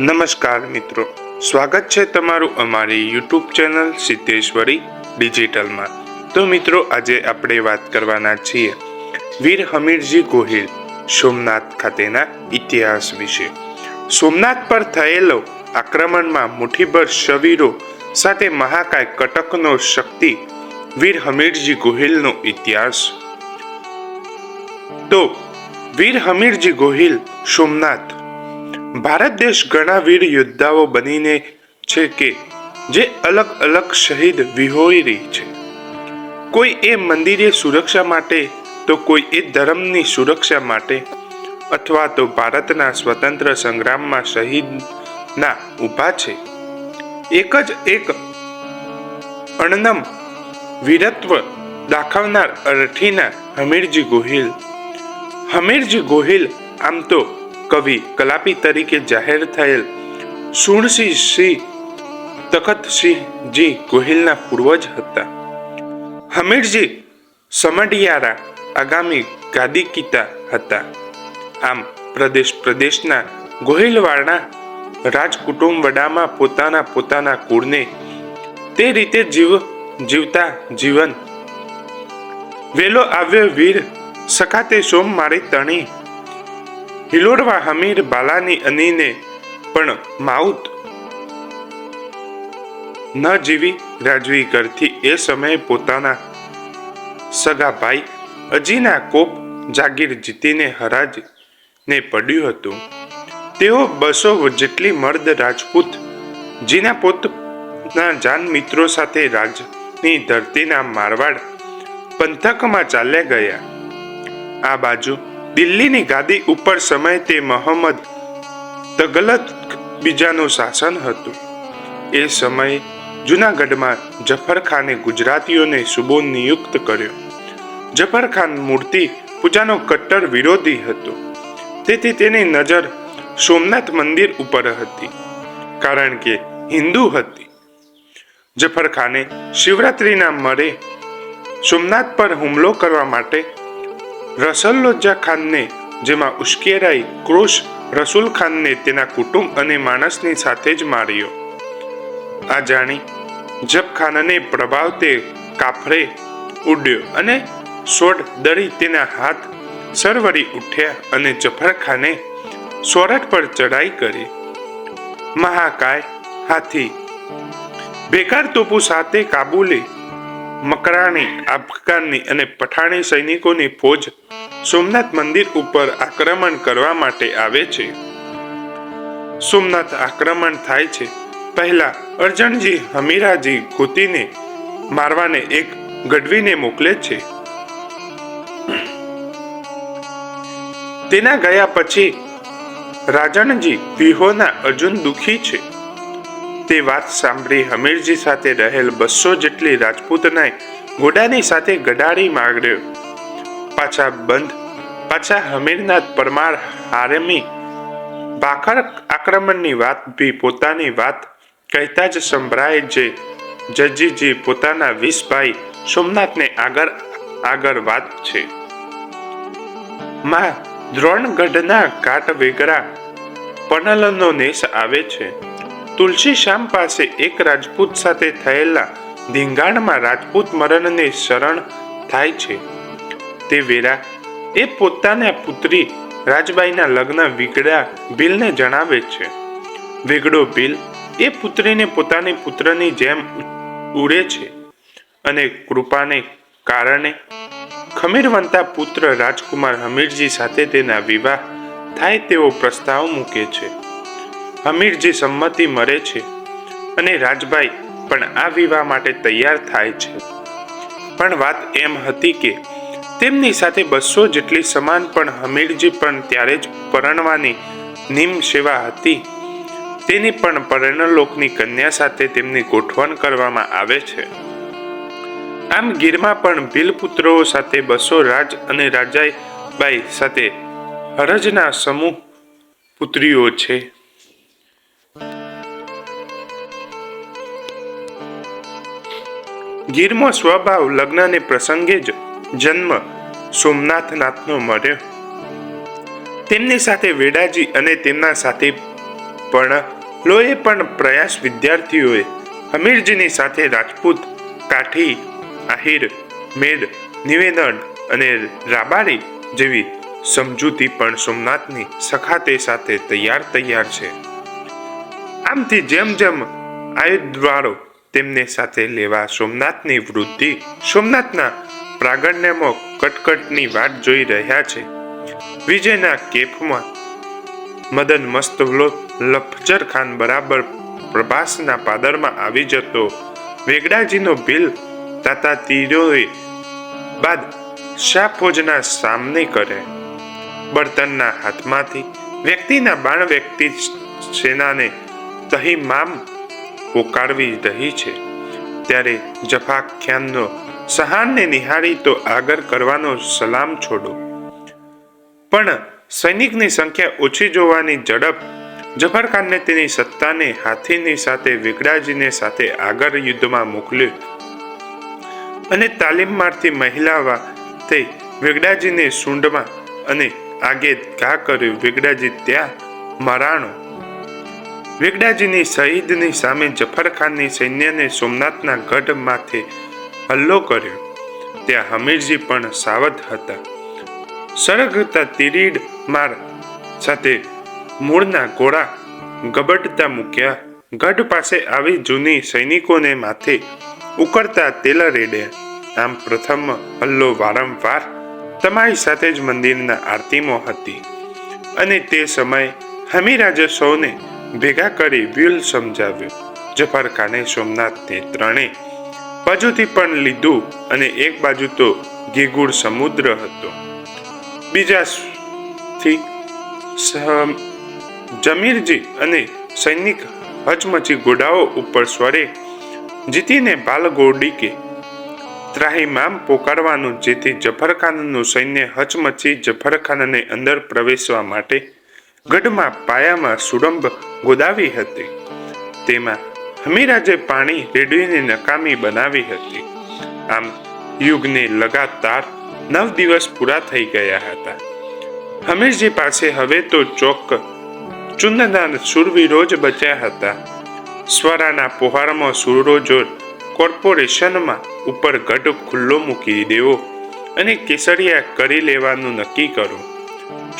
નમસ્કાર મિત્રો. સ્વાગત છે તમારું અમારી યુટ્યુબ ચેનલ સિદ્ધેશ્વરી ડિજિટલમાં. તો મિત્રો, આજે આપણે વાત કરવાના છીએ વીર હમીરજી ગોહિલ સોમનાથ ખાતેના ઇતિહાસ વિશે. સોમનાથ પર થયેલો આક્રમણમાં મુઠ્ઠીભર શવીરો સાથે મહાકાય કટકનો શક્તિ વીર હમીરજી ગોહિલનો ઇતિહાસ. તો વીર હમીરજી ગોહિલ સોમનાથ ભારત દેશ ઘણા વીર યોદ્ધાઓ બનીને છે કે જે અલગ અલગ શહીદ વિહોઈ રહી છે. કોઈ એ મંદિરે સુરક્ષા માટે, તો કોઈ એ ધર્મની સુરક્ષા માટે, અથવા તો ભારતના સ્વતંત્ર સંગ્રામમાં શહીદના ઊભા છે. એક જ એક અણનમ વીરત્વ દાખવનાર અરઠીના હમીરજી ગોહિલ. હમીરજી ગોહિલ આમ તો કવિ કલાપી તરીકે જાહેર થયેલ સુણસિંહ સિંહ તખતસિંહજી ગોહિલના પૂર્વજ હતા. હમીરજી સમઢિયારા આગામી ગાદીકીતા હતા. આમ પ્રદેશ પ્રદેશના ગોહિલવાળના રાજકુટુંબ વડામાં પોતાના પોતાના કુળને તે રીતે જીવ જીવતા જીવન વેલો આવ્યો વીર સખાતે સોમ મારી તણી હિલોડવા હમીર બાલાની અનીને પણ માઉત ન જીવી રાજવી કરતી એ સમયે પોતાના સગા ભાઈ અજીના કોપ જાગીર જીતીને હરાજ ને પડ્યું હતું. તેઓ બસો જેટલી મર્દ રાજપૂત જીના પોતના જાન મિત્રો સાથે રાજની ધરતીના મારવાડ પંથકમાં ચાલ્યા ગયા. આ બાજુ દિલ્હીની ગાદી ઉપર સમય તે મોહમ્મદ તગલત બીજાનું શાસન હતું. એ સમયે જુનાગઢમાં જફર ખાને ગુજરાતીઓને સુબો નિયુક્ત કર્યો. જફર ખાન મૂર્તિ પૂજાનો કટ્ટર વિરોધી હતો. તેથી તેની નજર સોમનાથ મંદિર ઉપર હતી. કારણ કે હિન્દુ હતી. જફર ખાને શિવરાત્રિના મરે સોમનાથ પર હુમલો કરવા માટે રસલ્લોજા ખાનને, જેમાં ઉશ્કેરાઈ, ક્રોશ, રસુલ ખાનને તેના કુટુંબ અને માણસની સાથે જ માર્યો. આ જાણી જબ ખાનને પ્રભાવ તે કાફરે ઉડ્યો અને સોડ દળી તેના હાથ સરવરી ઉઠ્યા અને જફર ખાને સોરઠ પર ચઢાઈ કરી. મહાકાય, હાથી, બેકાર તોપુ સાથે કાબુલી. મકરાણી અફઘાનની અને પઠાણી સૈનિકોની ફોજ સોમનાથ મંદિર ઉપર આક્રમણ કરવા માટે આવે છે. સોમનાથ આક્રમણ થાય છે. પહેલા અર્જણજી હમીરાજી ગોતીને મારવાને એક ગઢવીને મોકલે છે. તેના ગયા પછી રાજણજી વિહોના અર્જુન દુખી છે. તે વાત સાંભળી હમીરજી સાથે રહેલ બસો જેટલી રાજપૂતનાએ ઘોડાની સાથે ગડાડી માગ્યો પાછા બંધ, પાછા હમીરનાથ પરમાર હારેમી ભાખર આક્રમણની વાત બી પોતાની વાત કહેતા જ સંભળાય જે જજીજી પોતાના વીસ ભાઈ સોમનાથને આગળ આગળ વાત છે. માં દ્રોણગઢના ઘાટ વેગરા પનલનો નેસ આવે છે. તુલસી શ્યામ પાસે એક રાજપૂત સાથે થયેલા ધીંગાણમાં રાજપૂત મરણને શરણ થાય છે. તે વેરા. એ પોતાના પુત્રી રાજબાઈના લગ્ન વિગડા ભીલને જણાવે છે. વિગડો ભીલ એ પુત્રીને પોતાની પુત્રની જેમ ઉડે છે અને કૃપાને કારણે ખમીરવંતા પુત્ર રાજકુમાર હમીરજી સાથે તેના વિવાહ થાય તેવો પ્રસ્તાવ મૂકે છે. હમીરજી સંમતિ મરે છે અને રાજભાઈ પણ આ વિવાહ માટે તૈયાર થાય છે. પણ વાત એમ હતી કે તેમની સાથે બસો જેટલી સમાન પણ હમીરજી પણ ત્યારે જ પરણવાની નિમ સેવા હતી. તેની પણ પરણલોકની કન્યા સાથે તેમની ગોઠવણ કરવામાં આવે છે. આમ ગીરમાં પણ ભીલપુત્રો સાથે બસો રાજ અને રાજાબાઈ સાથે હરજના સમૂહ પુત્રીઓ છે. ગીરમાં સ્વભાવ લગ્નને પ્રસંગે જ જન્મ સોમનાથનાથનો મળ્યો. તેમની સાથે વેડાજી અને તેમના સાથે પણ લોએ પણ પ્રયાસ વિદ્યાર્થીઓએ હમીરજીની સાથે રાજપૂત, કાઠી, આહિર મેડ નિવેદન અને રાબારી જેવી સમજૂતી પણ સોમનાથની સખાતે સાથે તૈયાર તૈયાર છે. આમથી જેમ જેમ આયુધવાળો તેમને સાથે લેવા સોમનાથની વૃદ્ધિ, સોમનાથના પ્રાગણ્યમાં કટકટની વાટ જોઈ રહ્યા છે. વિજયના કેફમાં મદન મસ્ત લફજર ખાન બરાબર પ્રભાસના પાદરમાં આવી જતો. વેગડાજીનો બિલ તાતા તીરોએ બાદ શાહ ફોજના સામને કરે. બળતણના હાથમાંથી વ્યક્તિના બાણ વ્યક્તિ સેનાને તહી મામ પોકારવી રહી છે. ત્યારે જફાખ્યાનનો સહાનને નિહાળી તો આગળ કરવાનો સલામ છોડો. પણ સૈનિકની સંખ્યા ઓછી જોવાની ઝડપ, જફરખાનને તેની સત્તાને હાથીની સાથે વિગડાજીને સાથે આગળ યુદ્ધમાં મોકલ્યો. અને તાલીમ મારતી મહિલાવા તે વિગડાજીને સૂંઢમાં અને આગે ઘા કર્યું, વિગડાજી, ત્યાં મરાણો. વિગડાજીની શહીદની સામે જફરખાનની સૈન્યને સોમનાથના ગઢ માથે હલ્લો કર્યો. ત્યાં હમીરજી પણ સાવધ હતા. સરગતા તિરીડ માર સાથે મૂળના ગોળા ગબડતા મૂક્યા. ગઢ પાસે આવી જૂની સૈનિકોને માથે ઉકળતા તેલા રેડ્યા આમ પ્રથમ હલ્લો વારંવાર તમારી સાથે જ મંદિરના આરતીમાં હતી. અને તે સમયે હમીરાજે સૌને ભેગા કરી વ્યુલ સમજાવ્યું. જફર કાને સોમનાથને ત્રણે બાજુથી પણ લીધું અને એક બાજુ તો ગીગુડ સમુદ્ર હતો. બીજા થી જમીરજી અને સૈનિક હચમચી ઘોડાઓ ઉપર સ્વરે જીતીને બાલગોડી કે ત્રાહીમામ પોકારવાનું જેથી જફરખાનનું સૈન્ય હચમચી જફરખાનને અંદર પ્રવેશવા માટે ગઢમાં પાયામાં સુડંબ ગોદાવી હતી. તેમાં હમીરાજે પાણી રેડવીની નકામી બનાવી હતી. આમ યુગને લગાતાર નવ દિવસ પૂરા થઈ ગયા હતા. હમીરજી પાસે હવે તો ચોક ચુંદના સુરવીરો જ બચ્યા હતા. સ્વરાના પોહારમાં સુરરોજો કોર્પોરેશનમાં ઉપર ગઢ ખુલ્લો મૂકી દેવો અને કેસરિયા કરી લેવાનું નક્કી કરો.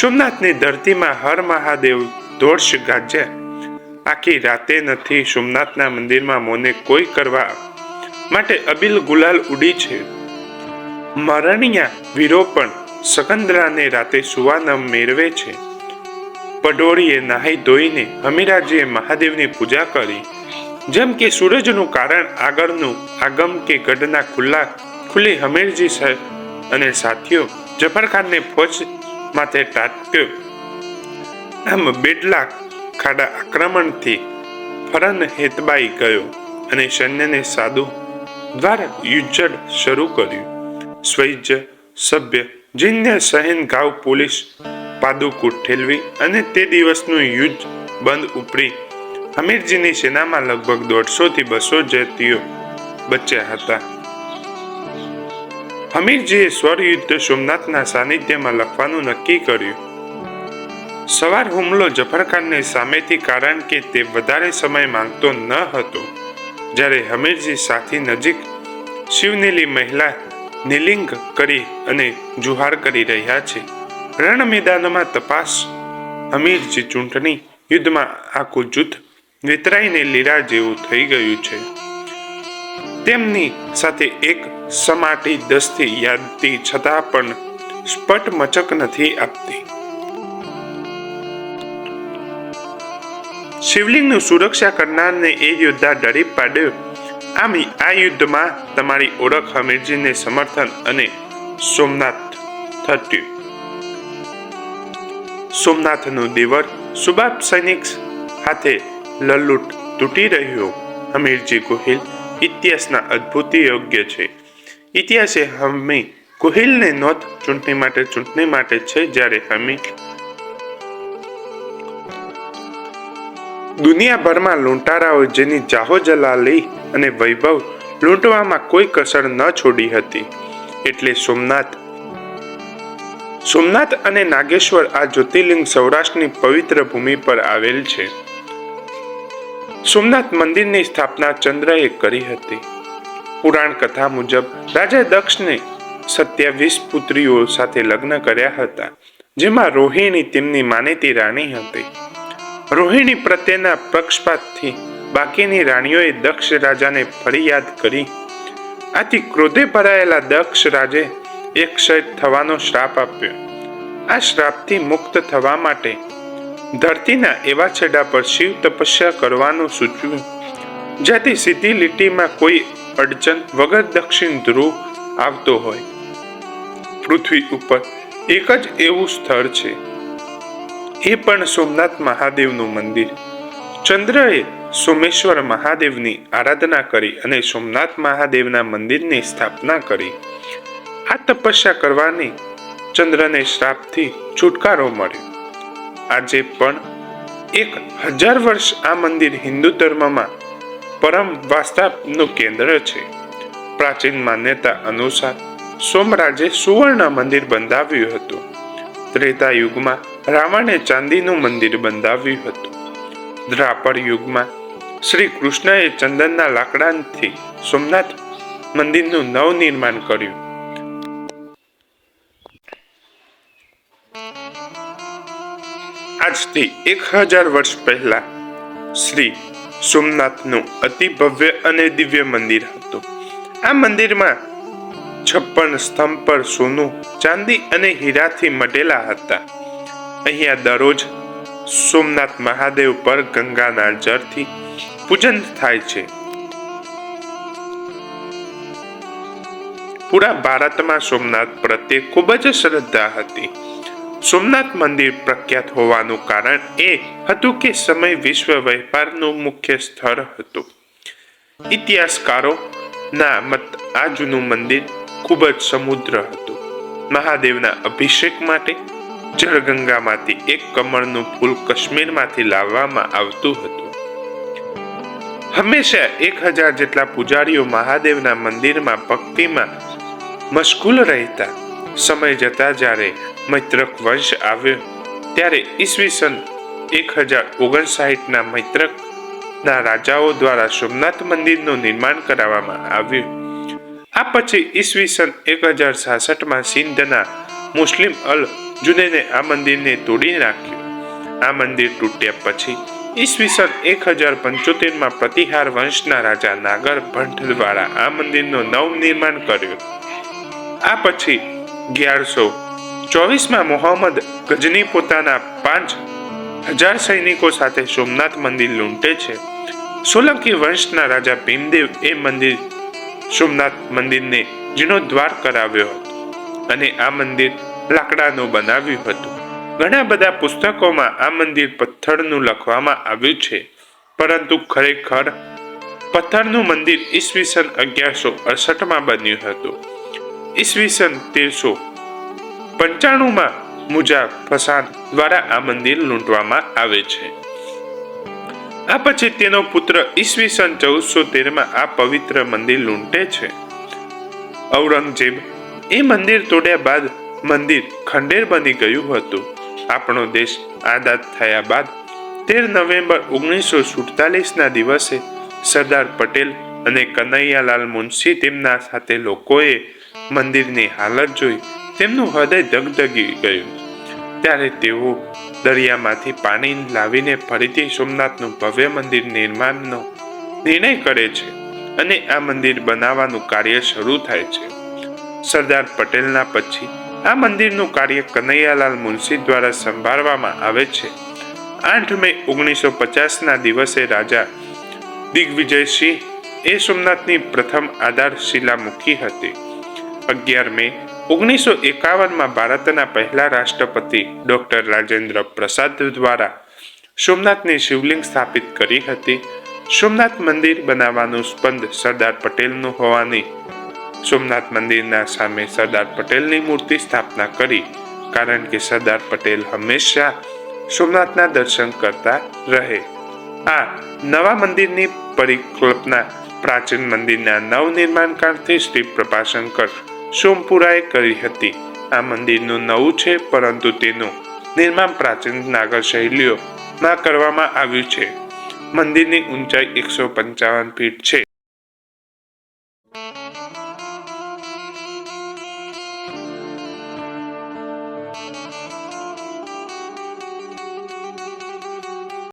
સોમનાથની ધરતીમાં હર મહાદેવ દોર્ષ ગાજ્યા. આખી રાતે નથી. સોમનાથના મંદિરમાં મોને કોઈ કરવા માટે અબિલ ગુલાલ ઉડી છે. મરણિયા વીરો પણ સકંદરાને રાતે સુવા મેળવે છે. પડોળીએ નાહી ધોઈને હમીરાજીએ મહાદેવની પૂજા કરી. જેમ કે સૂરજનું કારણ આગળનું આગમ કે ગઢના ખુલ્લા ખુલ્લી હમીરજી અને સાથીઓ જફરખાનને ફોજ માથે ટાટક્યો આમ બેડલા ખાડા આક્રમણથી ફરન હેતબાઈ ગયો અને સૈન્યને સાધુ દ્વારા યુજ્જડ શરૂ કર્યું. સ્વૈજ સભ્ય જીન્ય સહેન ગાવ પોલીસ પાદુકુટ ઠેલવી અને તે દિવસનું યુદ્ધ બંધ ઉપરી હમીરજીની સેનામાં લગભગ દોઢસો થી બસો જતીઓ બચ્યા હતા. હમીરજીએ સ્વર યુદ્ધ સોમનાથના સાનિધ્યમાં લખવાનું નક્કી કર્યું. સવાર હુમલો જફરખાનને સામેથી કારણ કે તે વધારે સમય માંગતો ન હતો. જ્યારે હમીરજી સાથી નજીક શિવનીલી મહિલા નિલિંગ કરી અને જુહાર કરી રહ્યા છે. રણ મેદાનમાં તપાસ, હમીરજી ચૂંટણી યુદ્ધમાં આખું જૂથ વિતરાઈને લીરા જેવું થઈ ગયું છે. તેમની સાથે એક સમાટી દસથી યાદતી છતાં પણ સ્પટ મચક નથી આપતી. શિવલિંગનું સુરક્ષા કરનારને એ યોદ્ધા ડરી પાડ્યો. આમ, આ યુદ્ધમાં તમારી ઓળખ હમીરજીને સમર્થન અને સોમનાથ થટ્યું. સોમનાથનું દેવર સુબાબ સૈનિક હાથે લલ્લુટ તૂટી રહ્યો. હમીરજી ગોહિલ ઇતિહાસના અદ્ભુત યોગ્ય છે. ઇતિહાસે હમી ગોહિલને નોંધ ચૂંટણી માટે ચૂંટણી માટે છે જ્યારે હમી દુનિયાભરમાં લૂંટારાઓ જેની જાહો જલાલી અને વૈભવ લૂંટવામાં કોઈ કસર ન છોડી હતી. એટલે સોમનાથ. સોમનાથ અને નાગેશ્વર આ જ્યોતિર્લિંગ સૌરાષ્ટ્રની પવિત્ર ભૂમિ પર આવેલ છે. સોમનાથ મંદિરની સ્થાપના ચંદ્રએ કરી હતી. પુરાણ કથા મુજબ રાજા દક્ષને સત્યાવીસ પુત્રીઓ સાથે લગ્ન કર્યા હતા, જેમાં રોહિણી તેમની માનીતી રાણી હતી. રોહિણી પ્રત્યેના પક્ષપાતથી બાકીની રાણીઓએ દક્ષ રાજાને ફરિયાદ કરી. આથી ક્રોધે ભરાયેલા દક્ષ રાજે એક ક્ષય થવાનો શ્રાપ આપ્યો. આ શ્રાપથી મુક્ત થવા માટે ધરતીના એવા છેડા પર શિવ તપસ્યા કરવાનું સૂચવ્યું, જ્યાંથી સીધી લીટીમાં કોઈ અડચણ વગર દક્ષિણ ધ્રુવ આવતો હોય. પૃથ્વી ઉપર એક જ એવું સ્થળ છે એ પણ સોમનાથ મહાદેવનું મંદિર. ચંદ્રએ સોમેશ્વર મહાદેવની આરાધના કરી અને સોમનાથ મહાદેવના મંદિરની સ્થાપના કરી. આ તપસ્યા કરવાની ચંદ્રને શ્રાપથી છુટકારો મળ્યો. આજે પણ એક હજાર વર્ષ આ મંદિર હિન્દુ ધર્મમાં પરમ વાસ્તાનું કેન્દ્ર છે. પ્રાચીન માન્યતા અનુસાર સોમરાજે સુવર્ણ મંદિર બંધાવ્યું હતું. ત્રેતા યુગમાં રાવણે ચાંદીનું મંદિર બંધાવ્યું હતું. દ્રાપર યુગમાં શ્રી કૃષ્ણએ ચંદનના લાકડાથી સોમનાથ મંદિરનું નવનિર્માણ કર્યું. આજથી એક હજાર વર્ષ પહેલા શ્રી સોમનાથનું અતિ ભવ્ય અને દિવ્ય મંદિર હતું. આ મંદિરમાં છપ્પન સ્તંભ પર સોનું, ચાંદી અને હીરાથી મઢેલા હતા. અહીંયા દરરોજ સોમનાથ મહાદેવ પર ગંગાના જળથી પૂજન થાય છે. પૂરા ભારતમાં સોમનાથ પ્રત્યે ખૂબ જ શ્રદ્ધા હતી. સોમનાથ મંદિર પ્રખ્યાત હોવાનું કારણ એ હતું કે સમય વિશ્વ વેપારનું મુખ્ય સ્થળ હતું. ઇતિહાસકારો ના મત આ જૂનું મંદિર ખૂબ જ સમુદ્ર હતું. મહાદેવના અભિષેક માટે જળગંગામાંથી એક કમળનું ફૂલ કાશ્મીરમાંથી લાવવામાં આવતું હતું. હંમેશા એક હજાર જેટલા પૂજારીઓ મહાદેવના મંદિરમાં ભક્તિમાં મશગુલ રહેતા. સમય જતા જ્યારે મૈત્રક વંશ આવ્યો, ત્યારે ઈસવીસન એક હજાર ઓગણસાઠના મૈત્રક ના રાજાઓ દ્વારા સોમનાથ મંદિરનું નિર્માણ કરાવવામાં આવ્યું. આ પછી ઈસવીસન એક હજાર સાસઠમાં સિંધના મુસ્લિમ અલ જુનેને આ મંદિરને તોડી નાખ્યું આ મંદિર તૂટ્યા પછી ઈસવીસન એક હજાર પંચોતેરમાં પ્રતિહાર વંશના રાજા નાગર ભટ્ટ દ્વારા આ મંદિરનું નવનિર્માણ કર્યું. આ પછી અગિયારસો ચોવીસમાં મોહમ્મદ ગજની પોતાના પાંચ હજાર સૈનિકો સાથે સોમનાથ મંદિર લૂંટે છે. સોલંકી વંશના રાજા ભીમદેવ એ મંદિર, સોમનાથ મંદિરને જીર્ણોદ્વાર કરાવ્યો હતો અને આ મંદિર લાકડાનું બનાવ્યું હતું. ઘણા બધા પુસ્તકોમાં આ મંદિર પથ્થરનું લખવામાં આવ્યું છે, પરંતુ ખરેખર પથ્થરનું મંદિર ઈસવીસન અગિયારસો અડસઠમાં બન્યું હતું. ઈસવીસન તેરસો પંચાણુંમાં મુજા ફસાન દ્વારા આ મંદિર લૂંટવામાં આવે છે. આ પછી તેનો પુત્ર ઈસવીસન ચૌદસો તેરમાં આ પવિત્ર મંદિર લૂંટે છે. ઔરંગઝેબ એ મંદિર તોડ્યા બાદ મંદિર ખંડેર બની ગયું હતું. આપણો દેશ આઝાદ થયા બાદ તેર નવેમ્બર ઓગણીસો સુડતાલીસના દિવસે સરદાર પટેલ અને કનૈયાલાલ મુનશી તેમના સાથે લોકોએ મંદિરની હાલત જોઈ. તેમનું હૃદય ધગધગી ગયું. ત્યારે તેઓ દરિયામાંથી પાણી લાવીને ફરીથી સોમનાથનું ભવ્ય મંદિર નિર્માણનો નિર્ણય કરે છે અને આ મંદિર બનાવવાનું કાર્ય શરૂ થાય છે. સરદાર પટેલના પછી આ મંદિરનું કાર્ય કનૈયાલાલ મુનશી દ્વારા સંભાળવામાં આવે છે. આઠ મે ઓગણીસો પચાસના દિવસે રાજા દિગ્વિજયસિંહ એ સોમનાથની પ્રથમ આધારશિલા મૂકી હતી. અગિયાર મે ઓગણીસો એકાવનમાં ભારતના પહેલા રાષ્ટ્રપતિ ડોક્ટર રાજેન્દ્ર પ્રસાદ દ્વારા સોમનાથની શિવલિંગ સ્થાપિત કરી હતી. સોમનાથ મંદિર બનાવવાનું સ્પંદ સરદાર પટેલનું હોવાની સોમનાથ મંદિરના સામે સરદાર પટેલની મૂર્તિ સ્થાપના કરી. કારણ કે સરદાર પટેલ હંમેશા સોમનાથના દર્શન કરતા રહે. આ નવા મંદિરની પરિકલ્પના પ્રાચીન મંદિરના નવનિર્માણ કાળથી શ્રી પ્રભાશંકર સોમપુરાએ કરી હતી. આ મંદિરનું નવું છે, પરંતુ તેનું નિર્માણ પ્રાચીન નાગર શૈલીઓમાં કરવામાં આવ્યું છે. મંદિરની ઊંચાઈ એકસો પંચાવન ફીટ છે.